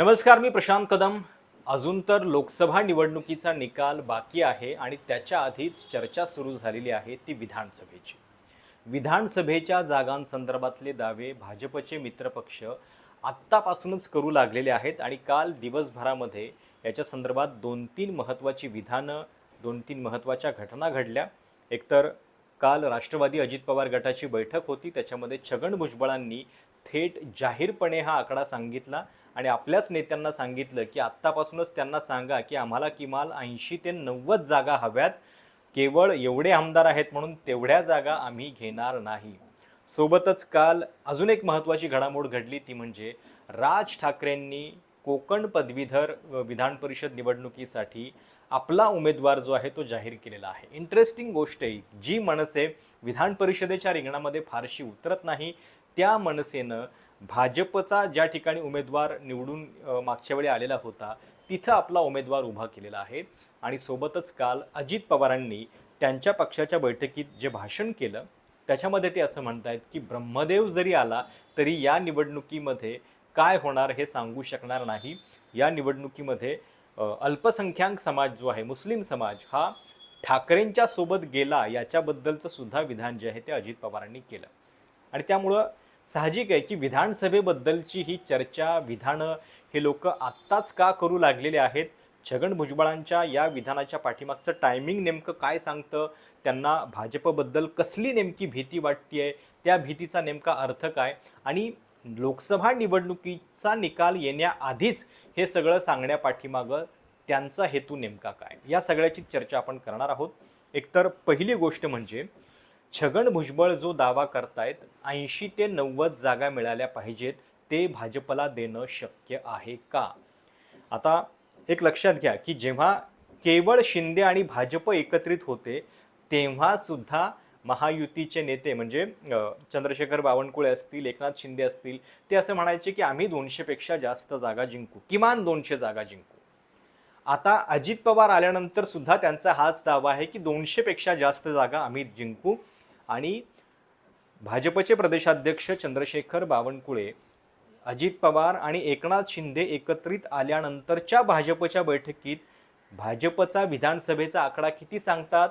नमस्कार मी प्रशांत कदम. अजून तर लोकसभा निवडणुकीचा निकाल बाकी आहे आणि त्याच्या आधीच चर्चा सुरू झालेली आहे ती विधानसभेची. विधानसभेच्या जागांसंदर्भातले दावे भाजपचे मित्रपक्ष आत्तापासूनच करू लागलेले आहेत आणि काल दिवसभरामध्ये याच्या संदर्भात दोन तीन महत्त्वाची विधानं दोन तीन महत्त्वाच्या घटना घडल्या. एकतर काल राष्ट्रवादी अजित पवार गटाची बैठक होती. त्याच्यामध्ये छगन भुजबळांनी थेट जाहीरपणे हा आकडा सांगितला आणि आपल्याच नेत्यांना सांगितलं की आत्तापासूनच त्यांना सांगा की आम्हाला किमान ऐंशी ते नव्वद जागा हव्यात. केवळ एवढे आमदार आहेत म्हणून तेवढ्या जागा आम्ही घेणार नाही. सोबतच काल अजून एक महत्त्वाची घडामोड घडली. ती म्हणजे राज ठाकरेंनी कोकण पदवीधर विधान परिषद निवडणुकीसाठी आपला उमेदवार जो आहे तो जाहीर केलेला आहे. इंटरेस्टिंग गोष्ट आहे. जी मनसे विधान परिषदेच्या रिंगणामध्ये फारशी उतरत नाही त्या मनसेनं भाजपचा ज्या ठिकाणी उमेदवार निवडून मागच्या वेळी आलेला होता तिथं आपला उमेदवार उभा केलेला आहे. आणि सोबतच काल अजित पवारांनी त्यांच्या पक्षाच्या बैठकीत जे भाषण केलं त्याच्यामध्ये ते असं म्हणत आहेत की ब्रह्मदेव जरी आला तरी या निवडणुकीमध्ये काय होणार हे सांगू शकणार नाही. या निवडणुकीमध्ये अल्पसंख्याक समाज जो आहे मुस्लिम समाज हा ठाकरेंच्या सोबत गेला याच्याबद्दलचं सुद्धा विधान जे आहे ते अजित पवारांनी केलं. आणि त्यामुळं साहजिक आहे की विधानसभेबद्दलची ही चर्चा विधानं हे लोक आत्ताच का करू लागलेले आहेत? छगन भुजबळांच्या या विधानाच्या पाठीमागचं टायमिंग नेमकं काय सांगतं? त्यांना भाजपबद्दल कसली नेमकी भीती वाटते आहे त्या भीतीचा नेमका अर्थ काय? आणि लोकसभा निवडणुकीचा निकाल येण्याआधीच हे सगळं सांगण्यापाठीमागं त्यांचा हेतू नेमका काय? या सगळ्याची चर्चा आपण करणार आहोत. एकतर पहिली गोष्ट म्हणजे छगन भुजबळ जो दावा करतायत ऐंशी ते नव्वद जागा मिळाल्या पाहिजेत ते भाजपला देणं शक्य आहे का? आता एक लक्षात घ्या की जेव्हा केवळ शिंदे आणि भाजप एकत्रित होते तेव्हा सुद्धा महायुतीचे नेते म्हणजे चंद्रशेखर बावनकुळे असतील एकनाथ शिंदे असतील ते असं म्हणायचे की आम्ही दोनशेपेक्षा जास्त जागा जिंकू. किमान दोनशे जागा जिंकू. आता अजित पवार आल्यानंतर सुद्धा त्यांचा हाच दावा आहे की दोनशेपेक्षा जास्त जागा आम्ही जिंकू. आणि भाजपचे प्रदेशाध्यक्ष चंद्रशेखर बावनकुळे अजित पवार आणि एकनाथ शिंदे एकत्रित आल्यानंतरच्या भाजपच्या बैठकीत भाजपचा विधानसभेचा आकडा किती सांगतात?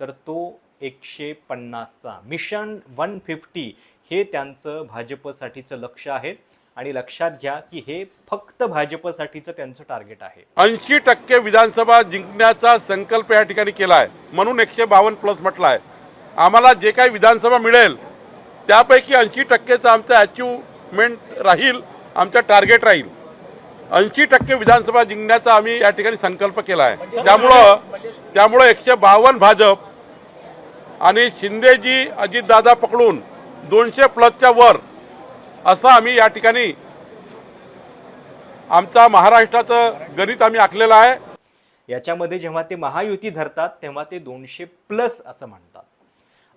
तर तो एकशे पन्नासचा. मिशन वन फिफ्टी हे त्यांचं भाजपसाठीचं लक्ष आहे आणि लक्षात घ्या की हे फक्त भाजपसाठीचं त्यांचं टार्गेट आहे. ऐंशी टक्के विधानसभा जिंकण्याचा संकल्प या ठिकाणी केला आहे म्हणून एकशे बावन्न प्लस म्हटलं आहे आम्हाला जे काही विधानसभा मिळेल त्यापैकी ऐंशी टक्केचं आमचं अचिव्हमेंट राहील आमचं टार्गेट राहील. ऐंशी टक्के विधानसभा जिंकण्याचा आम्ही या ठिकाणी संकल्प केला आहे त्यामुळं त्यामुळं एकशे बावन्न भाजप आणि शिंदेजी अजितदादा पकडून दोनशे प्लसच्या वर असं आम्ही या ठिकाणी आमचा महाराष्ट्राचं गणित आम्ही आखलेलं आहे. याच्यामध्ये जेव्हा ते महायुती धरतात तेव्हा ते दोनशे प्लस असं म्हणतात.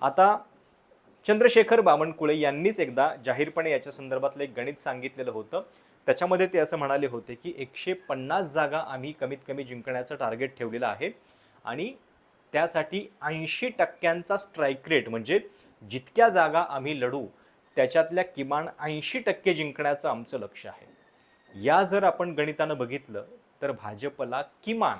आता चंद्रशेखर बावनकुळे यांनीच एकदा जाहीरपणे याच्या संदर्भातलं एक गणित सांगितलेलं होतं. त्याच्यामध्ये ते असं म्हणाले होते की एकशे पन्नास जागा आम्ही कमीत कमी जिंकण्याचं टार्गेट ठेवलेलं आहे. आणि त्यासाठी ऐंशी टक्क्यांचा स्ट्राईक रेट म्हणजे जितक्या जागा आम्ही लढू त्याच्यातल्या किमान ऐंशी टक्के जिंकण्याचं आमचं लक्ष आहे. या जर आपण गणितानं बघितलं तर भाजपला किमान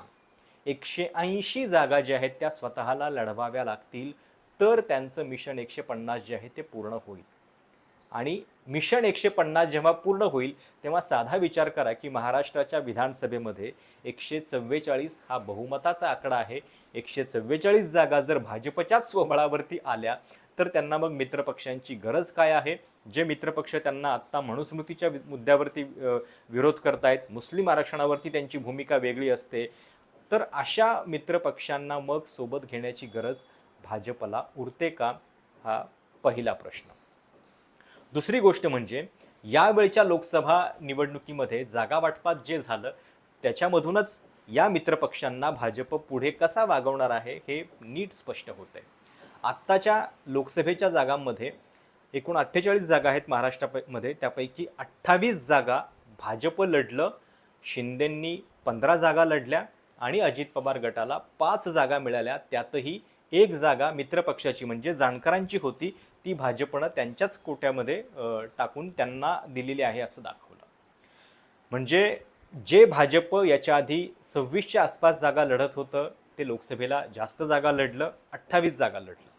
एकशे ऐंशी जागा ज्या आहेत त्या स्वतःला लढवाव्या लागतील तर त्यांचं मिशन एकशे पन्नास जे आहे ते पूर्ण होईल. आणि मिशन एकशे पन्नास जेव्हा पूर्ण होईल तेव्हा साधा विचार करा की महाराष्ट्राच्या विधानसभेमध्ये एकशे चव्वेचाळीस हा बहुमताचा आकडा आहे. एकशे चव्वेचाळीस जागा जर भाजपच्याच स्वबळावरती आल्या तर त्यांना मग मित्रपक्षांची गरज काय आहे? जे मित्रपक्ष त्यांना आत्ता मनुस्मृतीच्या मुद्द्यावरती विरोध करतायत मुस्लिम आरक्षणावरती त्यांची भूमिका वेगळी असते तर अशा मित्रपक्षांना मग सोबत घेण्याची गरज भाजपला उरते का? हा पहिला प्रश्न. दुसरी गोष्ट म्हणजे यावेळच्या लोकसभा निवडणुकीमध्ये जागा वाटपात जे झालं त्याच्यामधूनच या मित्रपक्षांना भाजप पुढे कसा वागवणार आहे हे नीट स्पष्ट होत आहे आत्ताच्या लोकसभेच्या जागांमध्ये एकूण अठ्ठेचाळीस जागा आहेत महाराष्ट्रामध्ये त्यापैकी अठ्ठावीस जागा भाजप लढलं शिंदेंनी पंधरा जागा लढल्या आणि अजित पवार गटाला पाच जागा मिळाल्या. त्यातही एक जागा मित्रपक्षाची म्हणजे जाणकारांची होती. ती भाजपनं त्यांच्याच कोट्यामध्ये टाकून त्यांना दिलेली आहे असं दाखवलं. म्हणजे जे भाजप याच्या आधी सव्वीसच्या आसपास जागा लढत होतं ते लोकसभेला जास्त जागा लढलं अठ्ठावीस जागा लढलं.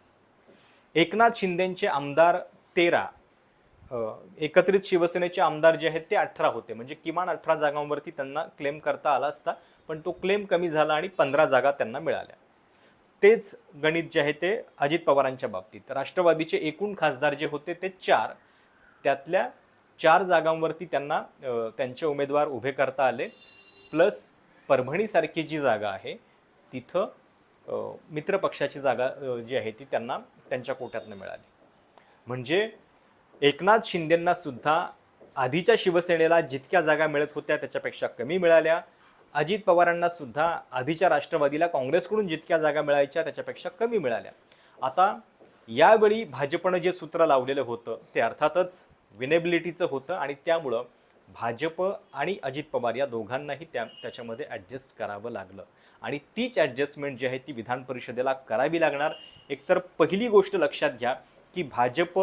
एकनाथ शिंदेचे आमदार तेरा एकत्रित शिवसेनेचे आमदार जे आहेत ते अठरा होते. म्हणजे किमान अठरा जागांवरती त्यांना क्लेम करता आला असता पण तो क्लेम कमी झाला आणि पंधरा जागा त्यांना मिळाल्या. तेच गणित जे आहे ते अजित पवारांच्या बाबतीत. राष्ट्रवादीचे एकूण खासदार जे होते ते चार. त्यातल्या चार जागांवरती त्यांना त्यांचे उमेदवार उभे करता आले. प्लस परभणीसारखी जी जागा आहे तिथं मित्रपक्षाची जागा जी आहे ती त्यांना त्यांच्या कोट्यातनं मिळाली. म्हणजे एकनाथ शिंदेंना सुद्धा आधीच्या शिवसेनेला जितक्या जागा मिळत होत्या त्याच्यापेक्षा कमी मिळाल्या. अजित पवारांना सुद्धा आधीच्या राष्ट्रवादीला काँग्रेसकडून जितक्या जागा मिळायच्या त्याच्यापेक्षा कमी मिळाल्या. आता यावेळी भाजपनं जे सूत्र लावलेलं होतं ते अर्थातच विनेबिलिटीचं होतं आणि त्यामुळं भाजप आणि अजित पवार या दोघांनाही त्या त्याच्यामध्ये ॲडजस्ट करावं लागलं. आणि तीच ॲडजस्टमेंट जी आहे ती विधान परिषदेला करावी लागणार. एकतर पहिली गोष्ट लक्षात घ्या की भाजप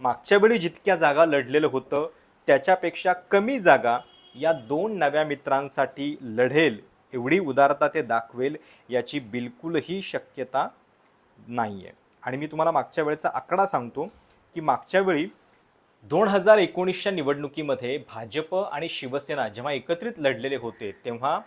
मागच्या वेळी जितक्या जागा लढलेलं होतं त्याच्यापेक्षा कमी जागा या दोन नव्या मित्रांसाठी लढेल. एवढी उदारता ते दाखवेल याची बिलकुलही शक्यता नाही आहे आणि मी तुम्हाला मागच्या वेळेचा आकडा सांगतो की मागच्या वेळी दोन हजार एकोणीसच्या निवडणुकीमध्ये भाजप आणि शिवसेना जेव्हा एकत्रित लढलेले होते तेव्हा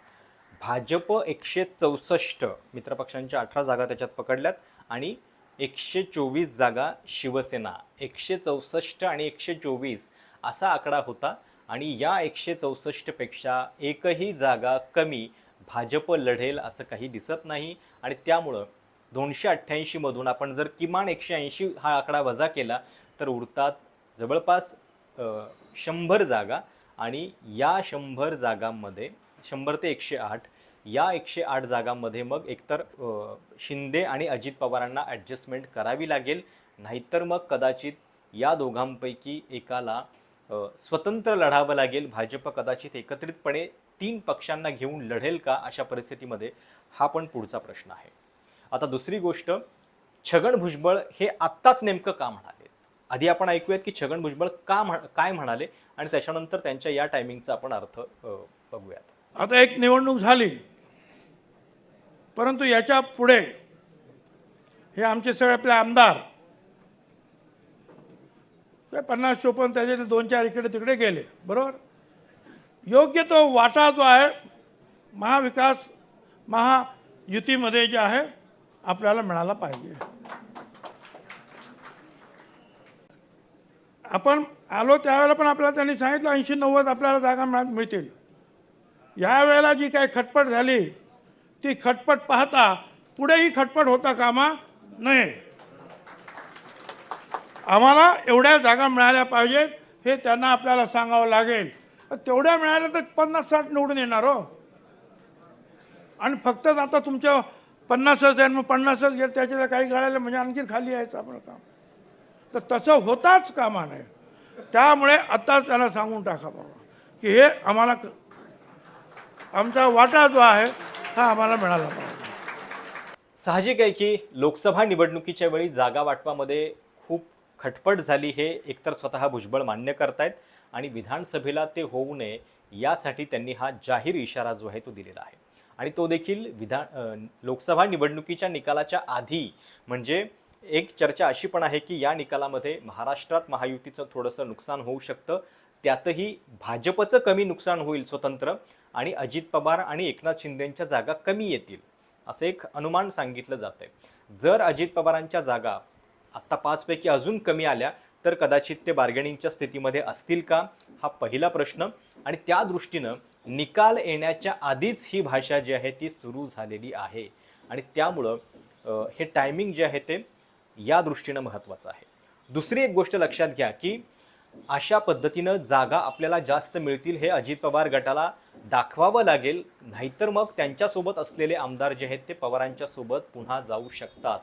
भाजप एकशे चौसष्ट मित्रपक्षांच्या अठरा जागा त्याच्यात पकडल्यात आणि एकशे चोवीस जागा शिवसेना एकशे चौसष्ट आणि एकशे चोवीस असा आकडा होता. आणि या एकशे चौसष्टपेक्षा एकही जागा कमी भाजप लढेल असं काही दिसत नाही. आणि त्यामुळं दोनशे अठ्ठ्याऐंशीमधून आपण जर किमान एकशे ऐंशी हा आकडा वजा केला तर उरतात जवळपास शंभर जागा. आणि या शंभर जागांमध्ये शंभर ते एकशे आठ या एकशे आठ जागांमध्ये मग एकतर शिंदे आणि अजित पवारांना ॲडजस्टमेंट करावी लागेल. नाहीतर मग कदाचित या दोघांपैकी एकाला स्वतंत्र लढावं लागेल. भाजप कदाचित एकत्रितपणे तीन पक्षांना घेऊन लढेल का अशा परिस्थितीमध्ये हा पण पुढचा प्रश्न आहे. आता दुसरी गोष्ट छगन भुजबळ हे आत्ताच नेमकं का म्हणाले? आधी आपण ऐकूयात की छगन भुजबळ का म्हण काय म्हणाले आणि त्याच्यानंतर त्यांच्या या टायमिंगचा आपण अर्थ बघूयात. आता एक निवडणूक झाली. परंतु याच्यापुढे हे आमचे सगळे आपले आमदार पन्नास चोपन्न त्याचे दोन चार इकडे तिकडे गेले. बरोबर? योग्य तो वाटा जो आहे महाविकास महायुतीमध्ये जे आहे आपल्याला मिळाला पाहिजे. आपण आलो त्यावेळेला पण आपल्याला त्यांनी सांगितलं ऐंशी नव्वद आपल्याला जागा मिळा मिळतील. यावेळेला जी काही खटपट झाली ती खटपट पाहता पुढेही खटपट होता कामा नये. आम्हाला एवढ्या जागा मिळाल्या पाहिजेत हे त्यांना आपल्याला सांगावं लागेल. तेवढ्या मिळाल्या तर पन्नास साठ निवडून येणार हो. आणि फक्तच आता तुमच्या पन्नासच आहे मग पन्नासच गेलं तर काही घडायला म्हणजे आणखी खाली यायचं आपलं काम. तर तसं होताच कामा नये. त्यामुळे आत्ताच त्यांना सांगून टाका बाबा की हे आम्हाला आमचा वाटा जो आहे हा आम्हाला मिळाला पाहिजे. साहजिक आहे की लोकसभा निवडणुकीच्या वेळी जागा वाटपामध्ये खूप खटपट झाली हे एकतर स्वतः भुजबळ मान्य करतायत आणि विधानसभेला ते होऊ नये यासाठी त्यांनी हा जाहीर इशारा जो आहे तो दिलेला आहे. आणि तो देखील विधान लोकसभा निवडणुकीच्या निकालाच्या आधी म्हणजे एक चर्चा अशी पण आहे की या निकालामध्ये महाराष्ट्रात महायुतीचं थोडंसं नुकसान होऊ शकतं. त्यातही भाजपचं कमी नुकसान होईल स्वतंत्र आणि अजित पवार आणि एकनाथ शिंदेंच्या जागा कमी येतील असं एक अनुमान सांगितलं जातं जर अजित पवारांच्या जागा आत्ता पाचपैकी अजून कमी आल्या तर कदाचित ते बार्गेनिंगच्या स्थितीमध्ये असतील का? हा पहिला प्रश्न. आणि त्या दृष्टीनं निकाल येण्याच्या आधीच ही भाषा जी आहे ती सुरू झालेली आहे. आणि त्यामुळं हे टायमिंग जे आहे ते या दृष्टीनं महत्त्वाचं आहे. दुसरी एक गोष्ट लक्षात घ्या की अशा पद्धतीनं जागा आपल्याला जास्त मिळतील हे अजित पवार गटाला दाखवावं लागेल. नाहीतर मग त्यांच्यासोबत असलेले आमदार जे आहेत ते पवारांच्या सोबत पुन्हा जाऊ शकतात.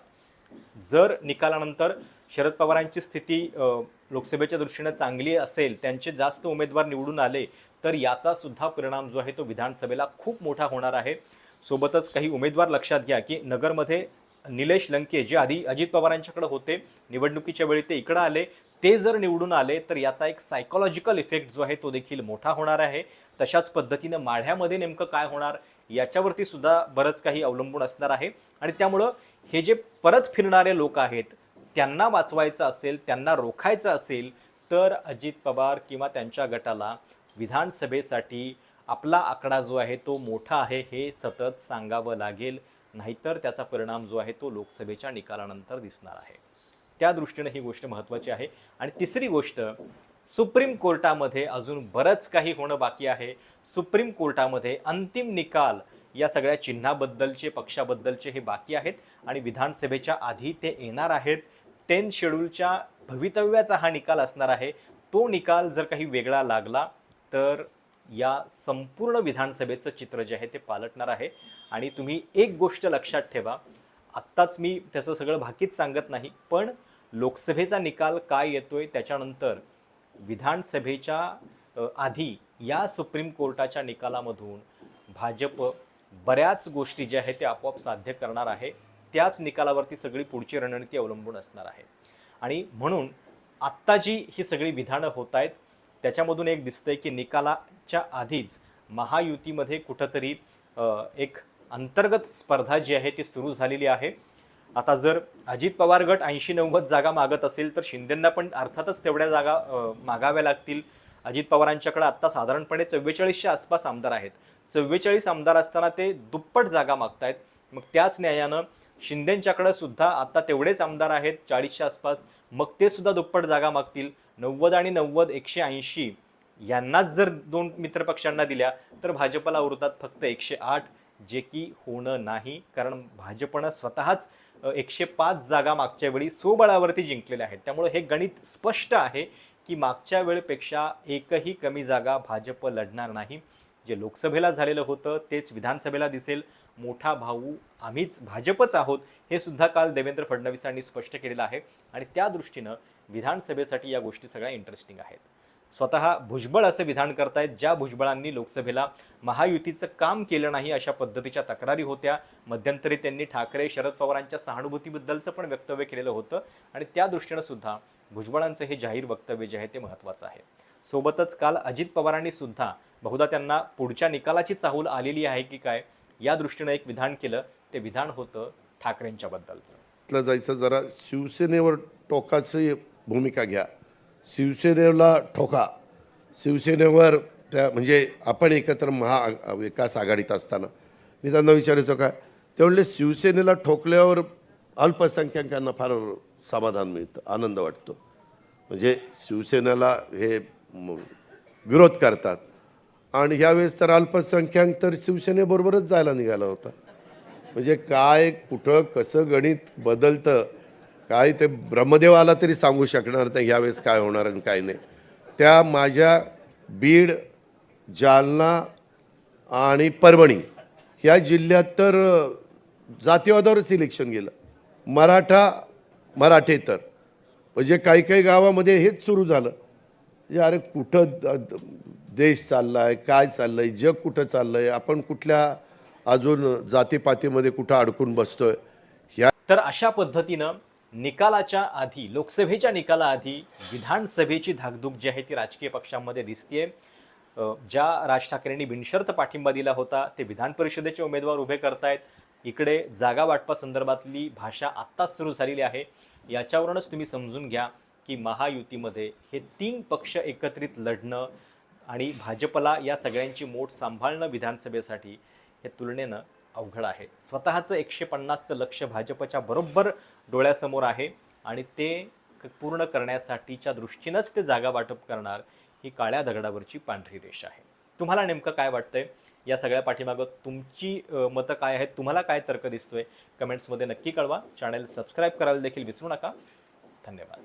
जर निकालानंतर शरद पवारांची स्थिती लोकसभेच्या दृष्टीनं चांगली असेल त्यांचे जास्त उमेदवार निवडून आले तर याचा सुद्धा परिणाम जो आहे तो विधानसभेला खूप मोठा होणार आहे. सोबतच काही उमेदवार लक्षात घ्या की नगरमध्ये निलेश लंके जे आधी अजित पवारांच्याकडे होते निवडणुकीच्या वेळी ते इकडं आले ते जर निवडून आले तर याचा एक सायकोलॉजिकल इफेक्ट जो आहे तो देखील मोठा होणार आहे. तशाच पद्धतीनं माढ्यामध्ये नेमकं काय होणार याच्यावरती सुद्धा बरंच काही अवलंबून असणार आहे. आणि त्यामुळं हे जे परत फिरणारे लोक आहेत त्यांना वाचवायचं असेल त्यांना रोखायचं असेल तर अजित पवार किंवा त्यांच्या गटाला विधानसभेसाठी आपला आकडा जो आहे तो मोठा आहे हे सतत सांगावं लागेल. नाहीतर त्याचा परिणाम जो आहे तो लोकसभेच्या निकालानंतर दिसणार आहे. त्या दृष्टीनं ही गोष्ट महत्त्वाची आहे. आणि तिसरी गोष्ट सुप्रीम कोर्टामध्ये अजून बरंच काही होणं बाकी आहे. सुप्रीम कोर्टामध्ये अंतिम निकाल या सगळ्या चिन्हाबद्दलचे पक्षाबद्दलचे हे बाकी आहेत आणि विधानसभेच्या आधी ते येणार आहेत. टेन शेड्यूलच्या भवितव्याचा हा निकाल असणार आहे. तो निकाल जर काही वेगळा लागला तर या संपूर्ण विधानसभेचं चित्र जे आहे ते पालटणार आहे. आणि तुम्ही एक गोष्ट लक्षात ठेवा आत्ताच मी त्याचं सगळं भाकीत सांगत नाही पण लोकसभेचा निकाल काय येतोय त्याच्यानंतर विधानसभेच्या आधी या सुप्रीम कोर्टाच्या निकालामधून भाजप बऱ्याच गोष्टी ज्या आहेत ते आपोआप साध्य करणार आहे. त्याच निकालावरती सगळी पुढची रणनीती अवलंबून असणार आहे. आणि म्हणून आत्ता जी ही सगळी विधानं होत आहेत त्याच्यामधून एक दिसतंय की निकालाच्या आधीच महायुतीमध्ये कुठंतरी एक अंतर्गत स्पर्धा जी आहे ती सुरू झालेली आहे. आता जर अजित पवार गट ऐंशी नव्वद जागा मागत असेल तर शिंदेंना पण अर्थातच तेवढ्या जागा मागाव्या लागतील. अजित पवारांच्याकडे आत्ता साधारणपणे चव्वेचाळीसच्या आसपास आमदार आहेत. चव्वेचाळीस आमदार असताना ते दुप्पट जागा मागतायत. मग त्याच न्यायानं शिंदेंच्याकडे सुद्धा आता तेवढेच आमदार आहेत चाळीसच्या आसपास. मग ते सुद्धा दुप्पट जागा मागतील. नव्वद आणि नव्वद एकशे ऐंशी यांनाच जर दोन मित्रपक्षांना दिल्या तर भाजपला उरतात फक्त एकशे आठ जे की होणं नाही. कारण भाजपनं स्वतःच एकशे पाच जागा मागच्या वेळी सोबळावरती जिंकलेल्या आहेत. त्यामुळे हे गणित स्पष्ट आहे की मागच्या वेळेपेक्षा एकही कमी जागा भाजप लढणार नाही. जे लोकसभेला झालेलं होतं तेच विधानसभेला दिसेल. मोठा भाऊ आम्हीच भाजपच आहोत हे सुद्धा काल देवेंद्र फडणवीसांनी स्पष्ट केलेलं आहे. आणि त्या दृष्टीनं विधानसभेसाठी या गोष्टी सगळ्या इंटरेस्टिंग आहेत. स्वतः भुजबळ असं विधान करतायत ज्या भुजबळांनी लोकसभेला महायुतीचं काम केलं नाही अशा पद्धतीच्या तक्रारी होत्या. मध्यंतरी त्यांनी ठाकरे शरद पवारांच्या सहानुभूतीबद्दलचं पण वक्तव्य केलेलं होतं आणि त्या दृष्टीनं सुद्धा भुजबळांचं हे जाहीर वक्तव्य जे आहे ते महत्त्वाचं आहे. सोबतच काल अजित पवारांनी सुद्धा बहुधा त्यांना पुढच्या निकालाची चाहूल आलेली आहे की काय या दृष्टीनं एक विधान केलं. ते विधान होतं ठाकरेंच्याबद्दलचं. ला जायचं जरा शिवसेनेवर टोकाची भूमिका घ्या. शिवसेनेला ठोका. शिवसेनेवर त्या म्हणजे आपण एकत्र महा विकास आघाडीत असताना. मी त्यांना विचारायचो काय? त्यावेळेला शिवसेनेला ठोकल्यावर अल्पसंख्याकांना फार समाधान मिळतं आनंद वाटतो. म्हणजे शिवसेनेला हे विरोध करतात. आणि ह्यावेळेस तर अल्पसंख्याक तर शिवसेनेबरोबरच जायला निघाला होता. म्हणजे काय कुठं कसं गणित बदलतं काय ते ब्रह्मदेवाला तरी सांगू शकणार नाही यावेळेस काय होणार आणि काय नाही. त्या माझ्या बीड जालना आणि परभणी ह्या जिल्ह्यात तर जातीवादावरच इलेक्शन गेलं. मराठा मराठे तर. म्हणजे काही काही गावामध्ये हेच सुरू झालं. म्हणजे अरे कुठं देश चालला देश चाललाय काय चाललंय जग कुठं चाललंय आपण कुठल्या अजून जातीपातीमध्ये कुठं अडकून बसतोय? ह्या तर अशा पद्धतीनं निकालाच्या आधी लोकसभेच्या निकालाआधी विधानसभेची धाकधूक जी आहे ती राजकीय पक्षांमध्ये दिसतीये. ज्या राज ठाकरेंनी बिनशर्त पाठिंबा दिला होता ते विधान परिषदेचे उमेदवार उभे करतायत. इकडे जागा वाटपासंदर्भातली भाषा आत्ताच सुरू झालेली आहे. याच्यावरूनच तुम्ही समजून घ्या की महायुतीमध्ये हे तीन पक्ष एकत्रित लढणं आणि भाजपला या सगळ्यांची मोठ सांभाळणं विधानसभेसाठी हे तुलनेनं अवघड आहे. स्वतःचं एकशे पन्नासचं लक्ष भाजपच्या बरोबर डोळ्यासमोर आहे आणि ते क- पूर्ण करण्यासाठीच्या दृष्टीनंच ते जागा वाटप करणार ही काळ्या दगडावरची पांढरी रेष आहे. तुम्हाला नेमकं काय वाटतंय? या सगळ्या पाठीमागं तुमची मतं काय आहेत? तुम्हाला काय तर्क दिसतोय? कमेंट्समध्ये नक्की कळवा. चॅनल सबस्क्राईब करायला देखील विसरू नका. धन्यवाद.